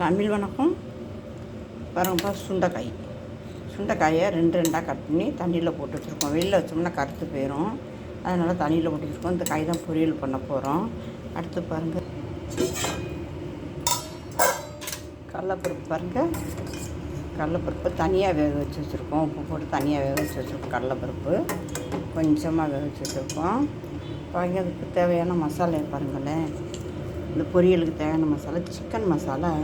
தமிழ் வணக்கம். பாருங்கப்பா சுண்டைக்காய். சுண்டைக்காயை ரெண்டு ரெண்டாக கட் பண்ணி தண்ணியில் போட்டு வச்சுருக்கோம் வெளியில் வச்சோம்னா கருத்து போயிடும் அதனால் தண்ணியில் போட்டு வச்சுருக்கோம் இந்த காய் தான் பொரியல் பண்ண போகிறோம் அடுத்து பாருங்கள் கடலப்பருப்பு பாருங்கள் கடலப்பருப்பு தனியாக வேக வச்சு வச்சுருக்கோம். உப்பு போட்டு தனியாக வேக வச்சு வச்சுருக்கோம் கடலப்பருப்பு. கொஞ்சமாக வேக வச்சு வச்சுருக்கோம். பாருங்க அதுக்கு தேவையான மசாலா பாருங்களேன். இந்த பொரியலுக்கு தேவையான மசாலா சிக்கன் மசாலா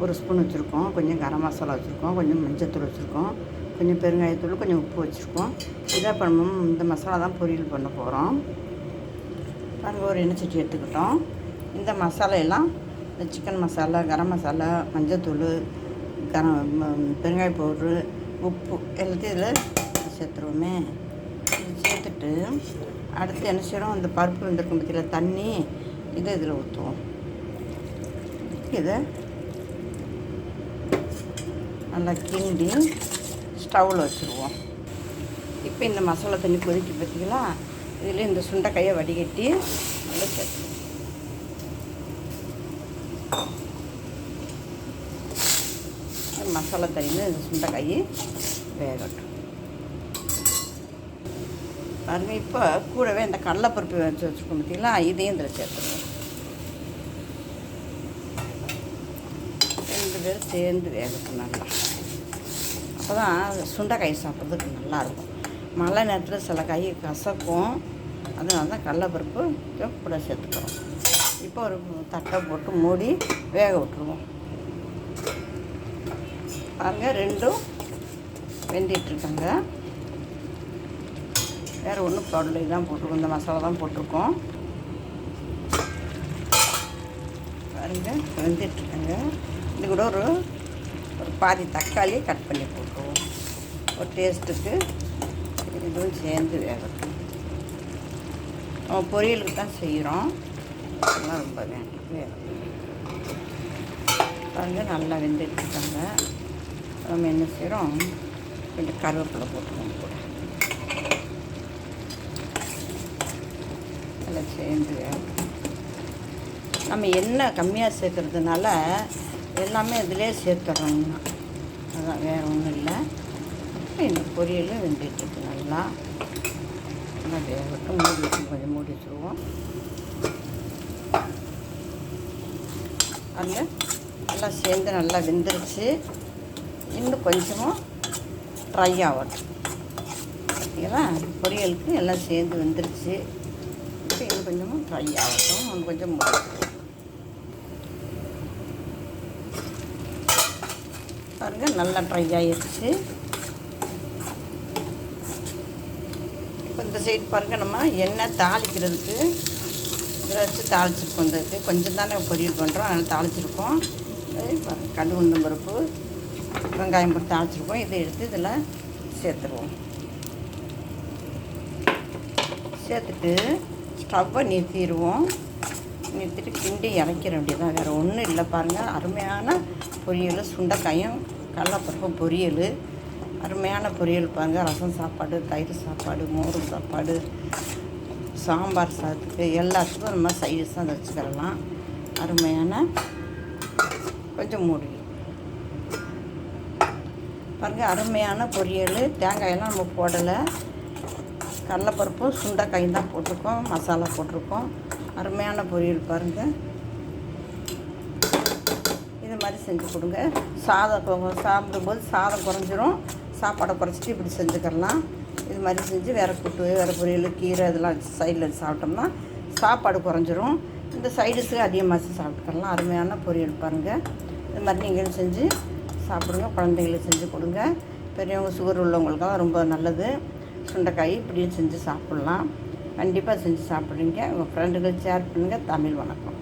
ஒரு ஸ்பூன் வச்சுருக்கோம். கொஞ்சம் கரம் மசாலா வச்சுருக்கோம். கொஞ்சம் மஞ்சத்தூள் வச்சுருக்கோம். கொஞ்சம் பெருங்காயத்தூள் கொஞ்சம் உப்பு வச்சுருக்கோம். இதாக பண்ணணும். இந்த மசாலா தான் பொரியல் பண்ண போகிறோம் நாங்கள் ஒரு எண்ணெய் சட்டி எடுத்துக்கிட்டோம். இந்த மசாலையெல்லாம் இந்த சிக்கன் மசாலா கரம் மசாலா மஞ்சத்தூள் கரம் ம- பெருங்காய பவுட்ரு உப்பு எல்லாத்தையும் இதில் சேர்த்துருவோமே. சேர்த்துட்டு அடுத்து என்ன செய்யறோம்? இந்த பருப்பு வந்திருக்கும் பற்றியில் தண்ணி இதை இதில் ஊற்றுவோம். இதை நல்லா கிண்டி ஸ்டவ்வில் வச்சுருவோம். இப்போ இந்த மசாலா தண்ணி கொதிக்க பார்த்தீங்களா? இதில் இந்த சுண்டைக்காயை வடிகட்டி நல்லா சேர்த்து மசாலா தண்ணியில் இந்த சுண்டைக்காய் வேகட்டும். பாருங்கள் இப்போ கூடவே இந்த கடலைப்பருப்பு வச்சு வச்சுருக்கோம் பார்த்தீங்களா? இதையும் இதில் சேர்த்துருவோம். ரெண்டு பேரும் சேர்ந்து வேகட்டும் நல்லா. அப்போ தான் சுண்டைக்காய் சாப்பிட்றதுக்கு நல்லாயிருக்கும். மழை நேரத்தில் சில காய் கசக்கும். அதனால தான் கடலப்பருப்பு கூட சேர்த்துக்கிறோம். இப்போ ஒரு தட்டை போட்டு மூடி வேக விட்டுருவோம். பாருங்கள் ரெண்டும் வெந்திட்டுருக்காங்க வேறு ஒன்றும் பொருள் தான் போட்டிருக்கோம். இந்த மசாலா தான் போட்டிருக்கோம். பாருங்க வெந்துட்டுருக்காங்க இது கூட ஒரு ஒரு பாதி தக்காளி கட் பண்ணி போட்டுருவோம். ஒரு டேஸ்ட்டுக்கு இதுவும் சேர்ந்து வேகட்டும். நம்ம பொரியலுக்கு தான் செய்கிறோம் அதெல்லாம் ரொம்ப வேண்டாம். வேகும் பாருங்க நல்லா வெந்துட்டுருக்காங்க நம்ம என்ன செய்கிறோம் கொஞ்சம் கருவேப்பிலை போட்டுருவோம் கூட. நல்லா சேர்ந்து நம்ம எண்ணெய் கம்மியாக சேர்க்குறதுனால எல்லாமே இதிலே சேர்த்துறோம்னா அதான் வேறு ஒன்றும் இல்லை. இப்போ இந்த பொரியலும் வெந்துட்டுருக்கு நல்லா. நல்லா வேகட்டும். மூடி வச்சு கொஞ்சம் மூடி வச்சுருவோம். அங்கே எல்லாம் சேர்ந்து நல்லா வெந்துருச்சு. இன்னும் கொஞ்சமாக ட்ரை ஆகட்டும். பார்த்தீங்களா பொரியலுக்கு எல்லாம் சேர்ந்து வெந்துருச்சு. இப்போ இன்னும் கொஞ்சமும் ட்ரை ஆகட்டும். இன்னும் கொஞ்சம் மூடி பாருங்கள் நல்லா ட்ரை ஆகிடுச்சு இப்போ இந்த சைடு பாருங்கள் நம்ம எண்ணெய் தாளிக்கிறதுக்கு இதில் வச்சு தாளிச்சிருக்கோம் இந்த இது. கொஞ்சம் தானே பொரியல் பண்ணுறோம் அதனால் தாளிச்சிருக்கோம். இது கடு உளுந்தம் பருப்பு வெங்காயம் போட்டு தாளிச்சிருக்கோம். இதை எடுத்து இதில் சேர்த்துருவோம். சேர்த்துட்டு ஸ்டவ்வை நிறுத்திடுவோம். நிறுத்திட்டு கிண்டி இறக்கிற வேண்டியதான் வேறு ஒன்றும் இல்லை பாருங்கள் அருமையான பொரியல் சுண்டைக்காயும் கடலப்பருப்பும் பொரியல். அருமையான பொரியல் பாருங்கள் ரசம் சாப்பாடு தயிர் சாப்பாடு மோர் சாப்பாடு சாம்பார் சாதத்துக்கு எல்லாத்துக்கும் நம்ம சைடிஷாக அதை வச்சுக்கிறலாம் அருமையான கொஞ்சம் மூடி. பாருங்கள் அருமையான பொரியல். தேங்காயெல்லாம் நம்ம போடலை. கடலப்பருப்பும் சுண்டைக்காயும் தான் போட்டிருக்கோம் மசாலா போட்டிருக்கோம். அருமையான பொரியல் பாருங்கள் இது மாதிரி செஞ்சு கொடுங்க. சாதம் சாப்பிடும்போது சாதம் குறைஞ்சிரும். சாப்பாடை குறைச்சிட்டு இப்படி செஞ்சுக்கலாம் இது மாதிரி செஞ்சு வேறு கூட்டு வேறு பொரியல் கீரை இதெல்லாம் சைடில் சாப்பிட்டோம்னா சாப்பாடு குறைஞ்சிரும். இந்த சைடிஸுக்கு அதிகமாக சாப்பிட்டுக்கலாம் அருமையான பொரியல் பாருங்கள் இது மாதிரி நீங்களும் செஞ்சு சாப்பிடுங்க. குழந்தைங்களுக்கு செஞ்சு கொடுங்க. பெரியவங்க சுகர் உள்ளவங்களுக்கெல்லாம் ரொம்ப நல்லது. சுண்டைக்காய் இப்படியும் செஞ்சு சாப்பிட்லாம். கண்டிப்பாக செஞ்சு சாப்பிடுங்க உங்கள் ஃப்ரெண்டுகள் ஷேர் பண்ணுங்கள் தமிழ் வணக்கம்.